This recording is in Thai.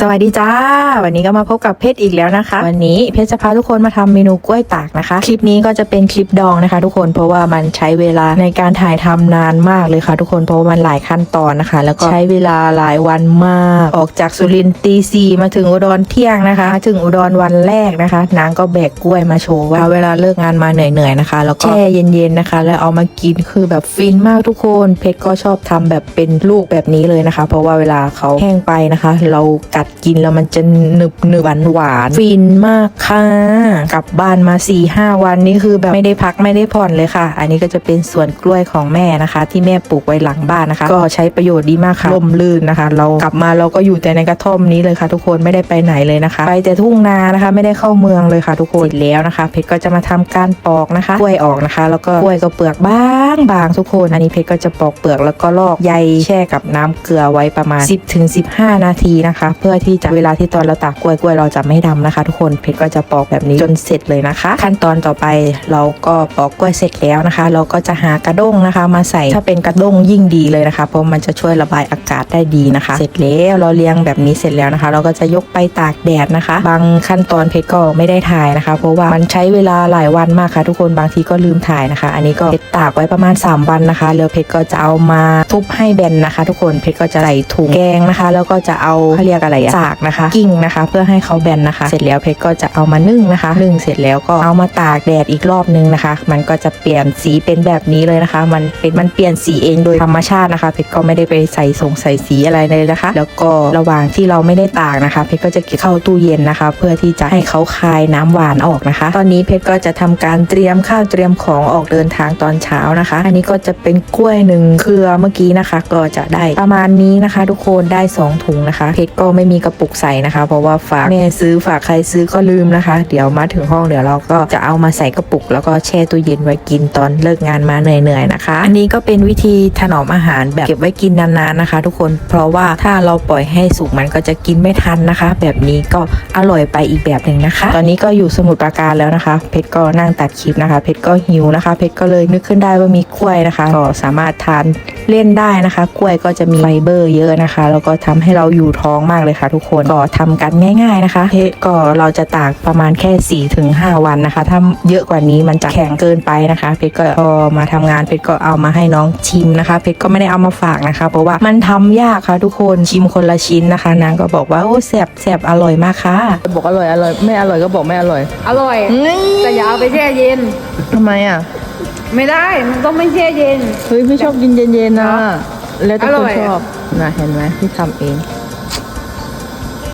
สวัสดีจ้า วันนี้ก็มาพบกับเพชรอีกแล้วนะคะ วันนี้เพชรจะพาทุกคนมาทำเมนูกล้วยตากนะคะ คลิปนี้ก็จะเป็นคลิปดองนะคะ ทุกคนเพราะว่ามันใช้เวลาในการถ่ายทำนานมากเลยค่ะ ทุกคนเพราะามันหลายขั้นตอนนะคะ แล้วก็ใช้เวลาหลายวันมาก ออกจากสุรินทร์ตีสี่มาถึงอุดรเที่ยงนะคะ ถึงอุดรวันแรกนะคะ นางก็แบกกล้วยมาโชว์ว่าเวลาเลิกงานมาเหนื่อยๆนะคะ แล้วก็แช่เย็นๆนะคะ แล้วเอามากินคือแบบฟินมากทุกคน เพชรก็ชอบทำแบบเป็นลูกแบบนี้เลยนะคะ เพราะว่าเวลาเขาแห้งไปนะคะ เรากัดกินแล้วมันจะหนึบหนึบหวานหวานฟินมากค่ะ กลับบ้านมา4ี่ห้าวันนี่คือแบบไม่ได้พักไม่ได้ผ่อนเลยค่ะ อันนี้ก็จะเป็นสวนกล้วยของแม่นะคะ ที่แม่ปลูกไว้หลังบ้านนะคะ ก็ใช้ประโยชน์ดีมากค่ะร่มรื่นนะคะ เรากลับมาเราก็อยู่แต่ในกระท่อมนี้เลยค่ะ ทุกคนไม่ได้ไปไหนเลยนะคะ ไปแต่ทุ่งนานะคะ ไม่ได้เข้าเมืองเลยค่ะ ทุกคนเสร็จแล้วนะคะ เพชรก็จะมาทำการปอกนะคะกล้วยออกนะคะ แล้วก็กล้วยก็เปลือกบางบางทุกคนอันนี้เพชรก็จะปอกเปลือกแล้วก็ลอกใยแช่กับน้ำเกลือไว้ประมาณ 10ถึง15 นาทีนะคะ เพื่อที่จะเวลาที่ตอนเราตากกล้วยกล้วยเราจะไม่ดำนะคะ ทุกคนเพชรก็จะปอกแบบนี้จนเสร็จเลยนะคะ ขั้นตอนต่อไปเราก็ปอกกล้วยเสร็จแล้วนะคะ เราก็จะหากระด้งนะคะ มาใส่ถ้าเป็นกระด้งยิ่งดีเลยนะคะ เพราะมันจะช่วยระบายอากาศได้ดีนะคะ เสร็จแล้วเราเรียงแบบนี้เสร็จแล้วนะคะ เราก็จะยกไปตากแดดนะคะ บางขั้นตอนเพชรก็ไม่ได้ถ่ายนะคะ เพราะว่ามันใช้เวลาหลายวันมากค่ะ ทุกคนบางทีก็ลืมถ่ายนะคะ อันนี้ก็เพชรตากไว้ประมาณ 3 วันนะคะแล้วเพชรก็จะเอามาทุบให้แบนนะคะ ทุกคนเพชรก็จะใส่ถุงแกงนะคะ แล้วก็จะเอาเขาเรียกอะไรอะสากนะคะ กิ้งนะคะ เพื่อให้เขาแบนนะคะ เสร็จแล้วเพชรก็จะเอามานึ่งนะคะ นึ่งเสร็จแล้วก็เอามาตากแดดอีกรอบนึงนะคะ มันก็จะเปลี่ยนสีเป็นแบบนี้เลยนะคะ มันเป็นมันเปลี่ยนสีเองโดยธรรมชาตินะคะ เพชรก็ไม่ได้ไปใส่สงใส่สีอะไรเลยนะคะ แล้วก็ระหว่างที่เราไม่ได้ตากนะคะ เพชรก็จะเก็บเข้าตู้เย็นนะคะ เพื่อที่จะให้เขาคายน้ำหวานออกนะคะ ตอนนี้เพชรก็จะทำการเตรียมข้าวเตรียมของออกเดินทางตอนเช้านะคะ อันนี้ก็จะเป็นกล้วยหนึ่งเครือเมื่อกี้นะคะ ก็จะได้ประมาณนี้นะคะ ทุกคนได้สองถุงนะคะ เพชรก็ไม่มีีกระปุกใส่นะคะ เพราะว่าฝากแม่ซื้อฝากใครซื้อก็ลืมนะคะ เดี๋ยวมาถึงห้องเดี๋ยวเราก็จะเอามาใส่กระปุก แล้วก็แช่ตู้เย็นไว้กินตอนเลิกงานมาเหนื่อยๆนะคะ อันนี้ก็เป็นวิธีถนอมอาหารแบบเก็บไว้กินนานๆนะคะ ทุกคนเพราะว่าถ้าเราปล่อยให้สุกมันก็จะกินไม่ทันนะคะ แบบนี้ก็อร่อยไปอีกแบบหนึ่งนะคะ ตอนนี้ก็อยู่สมุทรปราการแล้วนะคะ เพชรก็นั่งตัดคลิปนะคะ เพชรก็หิวนะคะ เพชรก็เลยนึกขึ้นได้ว่ามีกล้วยนะคะก็สามารถทานเล่นได้นะคะ กล้วยก็จะมีไฟเบอร์เยอะนะคะ แล้วก็ทำให้เราอยู่ท้องมากเลยค่ะทุกคนก็ทำกันง่าย ๆนะคะเพชรก็เราจะตากประมาณแค่4ี่ถึงหวันนะคะ ถ้าเยอะกว่านี้มันจะแข็งเกินไปนะคะ เพชรก็พอมาทำงานเพชรก็เอามาให้น้องชิมนะคะ เพชรก็ไม่ได้เอามาฝากนะคะ เพราะว่ามันทำยากค่ะทุกคนชิมคนละชิ้นนะคะนางก็บอกว่าโอ้แสบแสบอร่อยมากค่ะบอกอร่อยอร่อยไม่อร่อยก็บอกไม่อร่อย อร่อยแต่อย่าเอาไปแช่เย็นทำไมอะไม่ได้มันต้องไม่แช่เย็นเฮ้ยพี่ชอบกินเย็นๆนะเหรอแล้วแต่อร่คนอยชอบนะเห็นไหมพี่ทำเอง